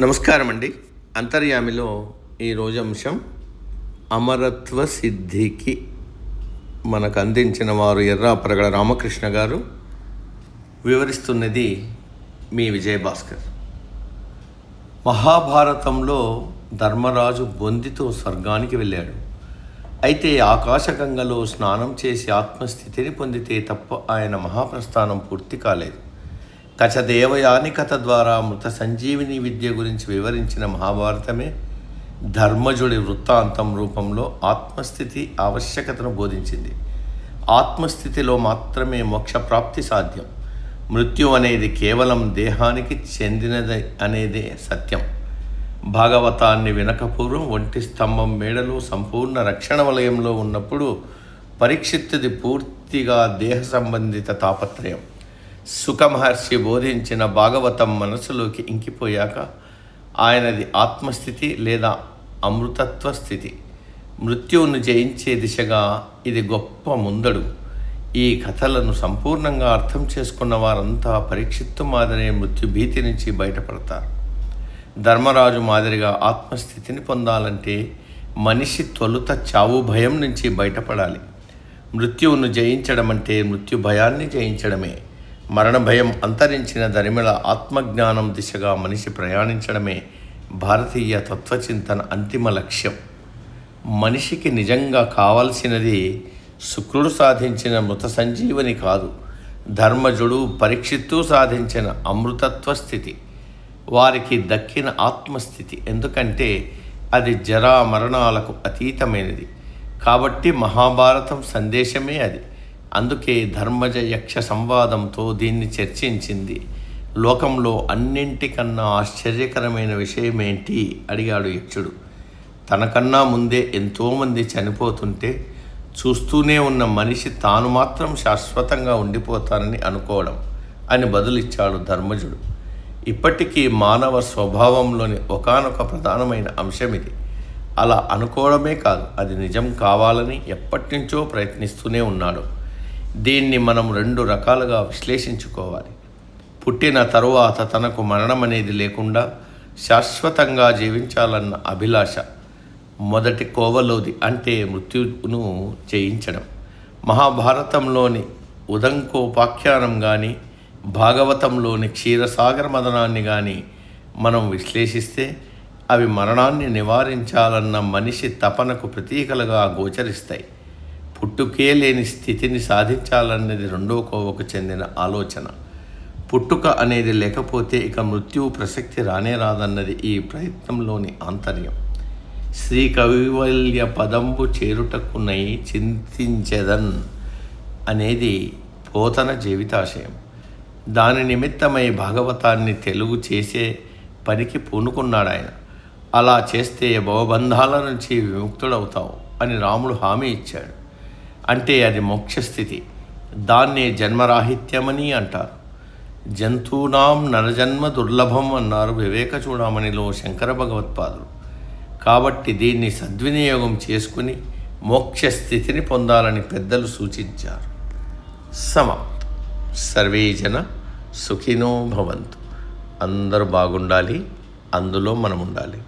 నమస్కారం అండి అంతర్యామిలో ఈరోజు అంశం అమరత్వ సిద్ధికి మనకు అందించిన వారు ఎర్రాపరగడ రామకృష్ణ గారు వివరిస్తున్నది మీ విజయభాస్కర్. మహాభారతంలో ధర్మరాజు బొందితో స్వర్గానికి వెళ్ళాడు. అయితే ఆకాశగంగలో స్నానం చేసి ఆత్మస్థితిని పొందితే తప్ప ఆయన మహాప్రస్థానం పూర్తి కాలేదు. కచదేవయాని కథ ద్వారా మృత సంజీవిని విద్య గురించి వివరించిన మహాభారతమే ధర్మజుడి వృత్తాంతం రూపంలో ఆత్మస్థితి ఆవశ్యకతను బోధించింది. ఆత్మస్థితిలో మాత్రమే మోక్షప్రాప్తి సాధ్యం. మృత్యు అనేది కేవలం దేహానికి చెందినది అనేదే సత్యం. భాగవతాన్ని వినకపూర్వం ఒంటి స్తంభం మేడలో సంపూర్ణ రక్షణ వలయంలో ఉన్నప్పుడు పరీక్షిత్తుది పూర్తిగా దేహ సంబంధిత తాపత్రయం. సుఖమహర్షి బోధించిన భాగవతం మనసులోకి ఇంకిపోయాక ఆయనది ఆత్మస్థితి లేదా అమృతత్వ స్థితి. మృత్యువును జయించే దిశగా ఇది గొప్ప ముందడు. ఈ కథలను సంపూర్ణంగా అర్థం చేసుకున్న వారంతా పరీక్షిత్తు మాదిరి మృత్యుభీతి నుంచి బయటపడతారు. ధర్మరాజు మాదిరిగా ఆత్మస్థితిని పొందాలంటే మనిషి తొలుత చావు భయం నుంచి బయటపడాలి. మృత్యువును జయించడం అంటే మృత్యు భయాన్ని జయించడమే. మరణ భయం అంతరించిన దరిమిళ ఆత్మజ్ఞానం దిశగా మనిషి ప్రయాణించడమే భారతీయ తత్వచింతన అంతిమ లక్ష్యం. మనిషికి నిజంగా కావలసినది శుక్రుడు సాధించిన మృత సంజీవని కాదు ధర్మజుడు పరీక్షిత్తు సాధించిన అమృతత్వ స్థితి వారికి దక్కిన ఆత్మస్థితి. ఎందుకంటే అది జరా మరణాలకు అతీతమైనది. కాబట్టి మహాభారతం సందేశమే అది. అందుకే ధర్మజ యక్ష సంవాదంతో దీన్ని చర్చించింది. లోకంలో అన్నింటికన్నా ఆశ్చర్యకరమైన విషయమేంటి? అడిగాడు యక్షుడు. తనకన్నా ముందే ఎంతోమంది చనిపోతుంటే చూస్తూనే ఉన్న మనిషి తాను మాత్రం శాశ్వతంగా ఉండిపోతానని అనుకోవడం అని బదులిచ్చాడు ధర్మజుడు. ఇప్పటికీ మానవ స్వభావంలోని ఒకనొక ప్రధానమైన అంశం ఇది అలా అనుకోవడమే కాదు అది నిజం కావాలని ఎప్పటినుంచో ప్రయత్నిస్తూనే ఉన్నాడు. దీన్ని మనం రెండు రకాలుగా విశ్లేషించుకోవాలి. పుట్టిన తరువాత తనకు మరణం అనేది లేకుండా శాశ్వతంగా జీవించాలన్న అభిలాష మొదటి కోవలోది అంటే మృత్యువును జయించడం. మహాభారతంలోని ఉదంకోపాఖ్యానం కానీ భాగవతంలోని క్షీరసాగర మదనాన్ని కానీ మనం విశ్లేషిస్తే అవి మరణాన్ని నివారించాలన్న మనిషి తపనకు ప్రతీకలుగా గోచరిస్తాయి. పుట్టుకే లేని స్థితిని సాధించాలన్నది రెండో కోవకు చెందిన ఆలోచన. పుట్టుక అనేది లేకపోతే ఇక మృత్యువు ప్రసక్తి రానే రాదన్నది ఈ ప్రయత్నంలోని ఆంతర్యం. శ్రీ కవివల్య పదంబు చేరుటకునై చింతించెదన్ అనేది పోతన జీవితాశయం. దాని నిమిత్తమై భాగవతాన్ని తెలుగు చేసే పనికి పూనుకున్నాడు ఆయన అలా చేస్తే భవబంధాల నుంచి విముక్తుడవుతావు అని రాముడు హామీ ఇచ్చాడు. అంటే అది మోక్షస్థితి. దాన్నే జన్మరాహిత్యమని అంటారు. జంతువునాం నరజన్మ దుర్లభం అన్నారు వివేక చూడమణిలో శంకర భగవత్పాదులు కాబట్టి దీన్ని సద్వినియోగం చేసుకుని మోక్షస్థితిని పొందాలని పెద్దలు సూచించారు. సమాప్తం సర్వేజన సుఖినో భవంతు. అందరూ బాగుండాలి అందులో మనం ఉండాలి